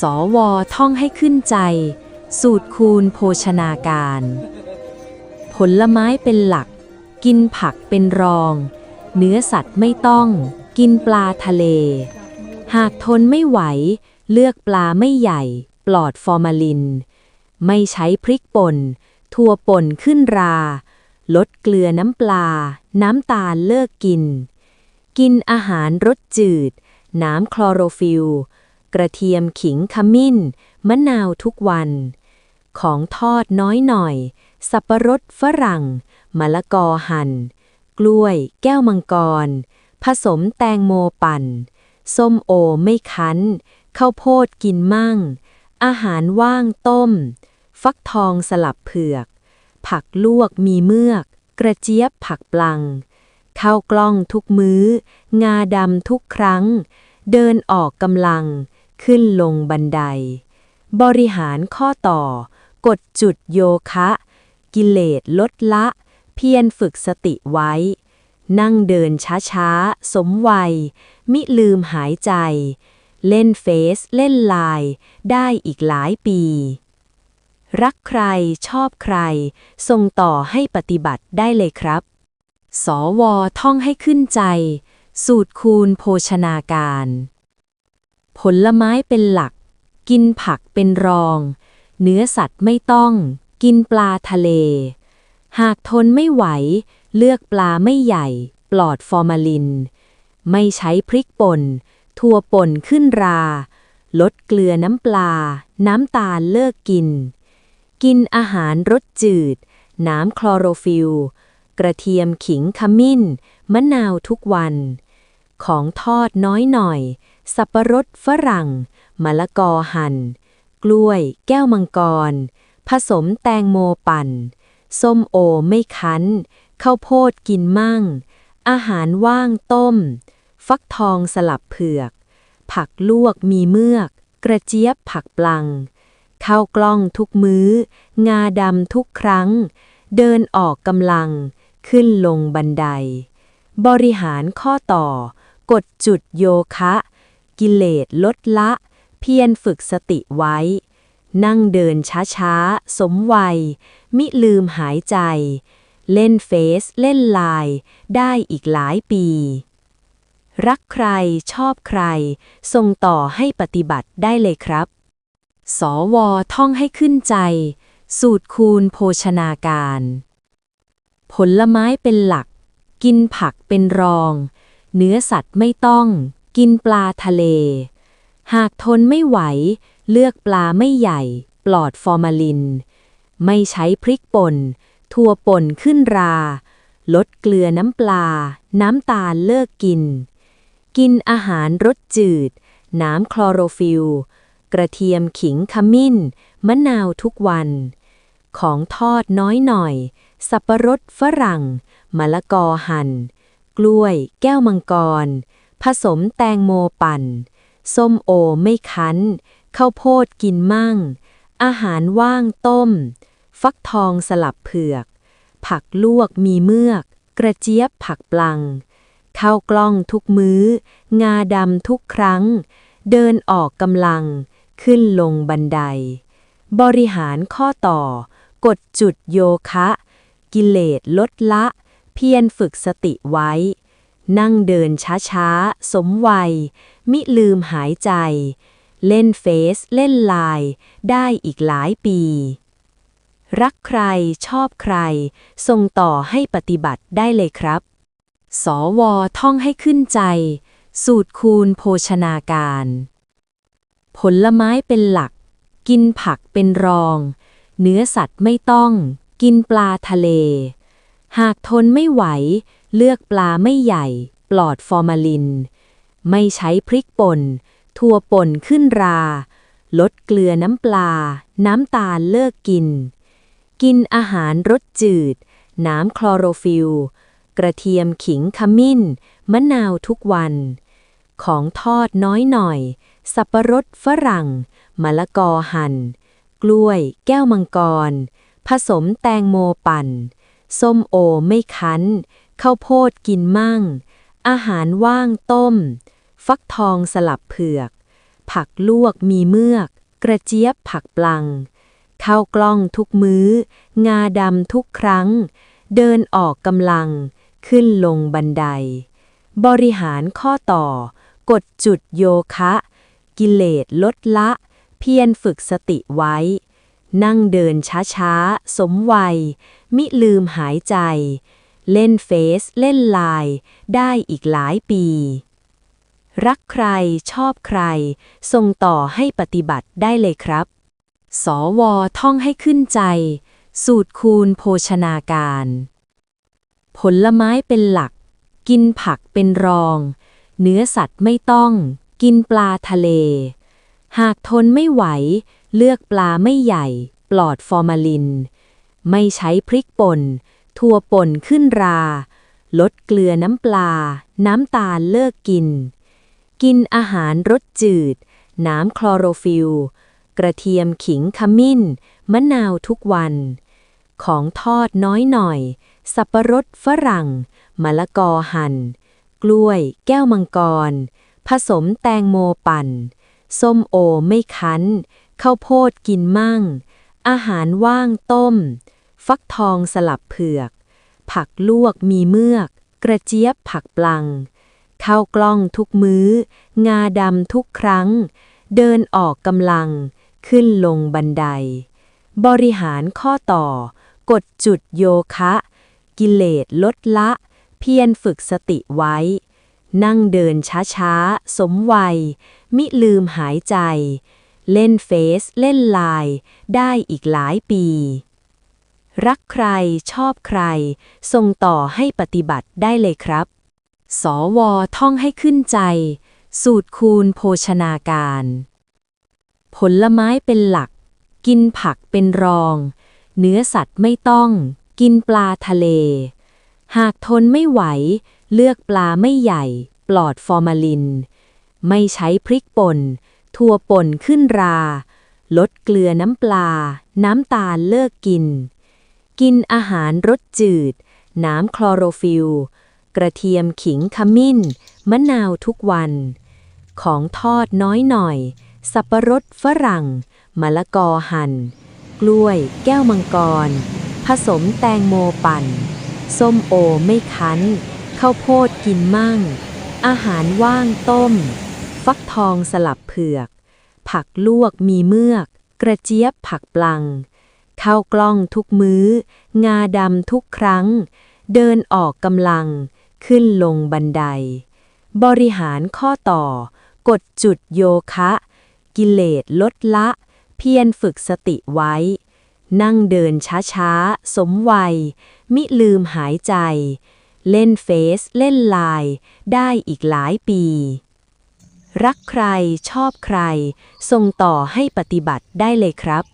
สวท่องให้ขึ้นใจ สูตรคูณโภชนาการ ผลไม้เป็นหลัก กินผักเป็นรอง เนื้อสัตว์ไม่ต้อง กินปลาทะเล หากทนไม่ไหว เลือกปลาไม่ใหญ่ ปลอดฟอร์มาลิน ไม่ใช้พริกป่นถั่วป่นขึ้นรา ลดเกลือน้ำปลา น้ำตาลเลิกกิน กินอาหารรสจืด น้ำคลอโรฟิล กระเทียมขิงขมิ้น มะนาวทุกวัน ของทอดน้อยหน่อย สับปะรดฝรั่ง มะละกอหั่น กล้วย แก้วมังกร ผสมแตงโมปั่น ส้มโอไม่คั้น ข้าวโพดกินมั่ง อาหารว่างต้ม ฟักทองสลับเผือก ผักลวกมีเมือก กระเจี๊ยบผักปลังข้าวกล้องทุกมื้อ งาดำทุกครั้ง เดินออกกำลัง ขึ้นลงบันได บริหารข้อต่อ กดจุดโยคะ กิเลสลดละ เพียรฝึกสติไว้ นั่งเดินช้าๆ สมวัย มิลืมหายใจ เล่นเฟซเล่นไลน์ได้อีกหลายปี รักใครชอบใคร ส่งต่อให้ปฏิบัติได้เลยครับ สวท่องให้ขึ้นใจ สูตรคูณโภชนาการ ผลไม้เป็นหลัก กินผักเป็นรอง เนื้อสัตว์ไม่ต้อง กินปลาทะเล หากทนไม่ไหว เลือกปลาไม่ใหญ่ ปลอดฟอร์มาลิน ไม่ใช้พริกป่นถั่วป่นขึ้นรา ลดเกลือน้ำปลา น้ำตาลเลิกกิน กินอาหารรสจืด น้ำคลอโรฟิลกระเทียมขิงขมิ้น มะนาวทุกวัน ของทอดน้อยหน่อย สับปะรดฝรั่ง มะละกอหั่น กล้วย แก้วมังกร ผสมแตงโมปั่น ส้มโอไม่คั้น ข้าวโพดกินมั่ง อาหารว่างต้ม ฟักทองสลับเผือก ผักลวกมีเมือก กระเจี๊ยบผักปลัง ข้าวกล้องทุกมื้อ งาดำทุกครั้ง เดินออกกำลัง ขึ้นลงบันได บริหารข้อต่อกดจุดโยคะ กิเลสลดละ เพียรฝึกสติไว้ นั่งเดินช้าๆ สมวัย มิลืมหายใจ เล่นเฟซเล่นไลน์ได้อีกหลายปี รักใครชอบใคร ส่งต่อให้ปฏิบัติได้เลยครับ สวท่องให้ขึ้นใจ สูตรคูณโภชนาการ ผลไม้เป็นหลัก กินผักเป็นรอง เนื้อสัตว์ไม่ต้อง กินปลาทะเล หากทนไม่ไหว เลือกปลาไม่ใหญ่ ปลอดฟอร์มาลิน ไม่ใช้พริกป่นถั่วป่นขึ้นรา ลดเกลือน้ำปลา น้ำตาลเลิกกิน กินอาหารรสจืด น้ำคลอโรฟิลกระเทียมขิงขมิ้น มะนาวทุกวัน ของทอดน้อยหน่อย สับปะรดฝรั่ง มะละกอหั่น กล้วย แก้วมังกร ผสมแตงโมปั่น ส้มโอไม่คั้น ข้าวโพดกินมั่ง อาหารว่างต้ม ฟักทองสลับเผือก ผักลวกมีเมือก กระเจี๊ยบผักปลัง ข้าวกล้องทุกมื้อ งาดำทุกครั้ง เดินออกกำลัง ขึ้นลงบันได บริหารข้อต่อ กดจุดโยคะ กิเลสลดละ เพียรฝึกสติไว้ นั่งเดินช้าๆ สมวัย มิลืมหายใจ เล่นเฟซเล่นไลน์ได้อีกหลายปี รักใครชอบใคร ส่งต่อให้ปฏิบัติได้เลยครับ สวท่องให้ขึ้นใจ สูตรคูณโภชนาการ ผลไม้เป็นหลัก กินผักเป็นรอง เนื้อสัตว์ไม่ต้อง กินปลาทะเล หากทนไม่ไหว เลือกปลาไม่ใหญ่ ปลอดฟอร์มาลิน ไม่ใช้พริกป่นถั่วป่นขึ้นรา ลดเกลือน้ำปลา น้ำตาลเลิกกิน กินอาหารรสจืด น้ำคลอโรฟิลกระเทียมขิงขมิ้น มะนาวทุกวัน ของทอดน้อยหน่อย สับปะรดฝรั่ง มะละกอหั่น กล้วย แก้วมังกร ผสมแตงโมปั่น ส้มโอไม่คั้น ข้าวโพดกินมั่ง อาหารว่างต้ม ฟักทองสลับเผือก ผักลวกมีเมือก กระเจี๊ยบผักปลัง ข้าวกล้องทุกมื้อ งาดำทุกครั้ง เดินออกกำลัง ขึ้นลงบันได บริหารข้อต่อ กดจุดโยคะ กิเลสลดละ เพียรฝึกสติไว้ นั่งเดินช้าๆ สมวัย มิลืมหายใจ เล่นเฟซเล่นไลน์ได้อีกหลายปี รักใครชอบใคร ส่งต่อให้ปฏิบัติได้เลยครับ สวท่องให้ขึ้นใจ สูตรคูณโภชนาการ ผลไม้เป็นหลัก กินผักเป็นรอง เนื้อสัตว์ไม่ต้อง กินปลาทะเล หากทนไม่ไหว เลือกปลาไม่ใหญ่ ปลอดฟอร์มาลิน ไม่ใช้พริกป่น ถั่วป่นขึ้นรา ลดเกลือน้ำปลา น้ำตาลเลิกกิน กินอาหารรสจืด น้ำคลอโรฟิลกระเทียมขิงขมิ้น มะนาวทุกวัน ของทอดน้อยหน่อย สับปะรดฝรั่ง มะละกอหั่น กล้วย แก้วมังกร ผสมแตงโมปั่น ส้มโอไม่คั้น ข้าวโพดกินมั่ง อาหารว่างต้ม ฟักทองสลับเผือก ผักลวกมีเมือก กระเจี๊ยบผักปลัง ข้าวกล้องทุกมื้อ งาดำทุกครั้ง เดินออกกำลัง ขึ้นลงบันได บริหารข้อต่อ กดจุดโยคะ กิเลสลดละ เพียรฝึกสติไว้ นั่งเดินช้าๆ สมวัย มิลืมหายใจ เล่นเฟซเล่นไลน์ได้อีกหลายปี รักใครชอบใคร ส่งต่อให้ปฏิบัติได้เลยครับ สวท่องให้ขึ้นใจ สูตรคูณโภชนาการ ผลไม้เป็นหลัก กินผักเป็นรอง เนื้อสัตว์ไม่ต้อง กินปลาทะเล หากทนไม่ไหว เลือกปลาไม่ใหญ่ ปลอดฟอร์มาลิน ไม่ใช้พริกป่นถั่วป่นขึ้นรา ลดเกลือน้ำปลา น้ำตาลเลิกกิน กินอาหารรสจืด น้ำคลอโรฟิลกระเทียมขิงขมิ้น มะนาวทุกวัน ของทอดน้อยหน่อย สับปะรดฝรั่ง มะละกอหั่น กล้วย แก้วมังกร ผสมแตงโมปั่น ส้มโอไม่คั้น ข้าวโพดกินมั่ง อาหารว่างต้ม ฟักทองสลับเผือก ผักลวกมีเมือก กระเจี๊ยบผักปลัง ข้าวกล้องทุกมื้อ งาดำทุกครั้ง เดินออกกำลัง ขึ้นลงบันได บริหารข้อต่อ กดจุดโยคะ กิเลสลดละ เพียรฝึกสติไว้ นั่งเดินช้าๆ สมวัย มิลืมหายใจ เล่นเฟซเล่นไลน์ได้อีกหลายปีรักใครชอบใคร ส่งต่อให้ปฏิบัติได้เลยครับ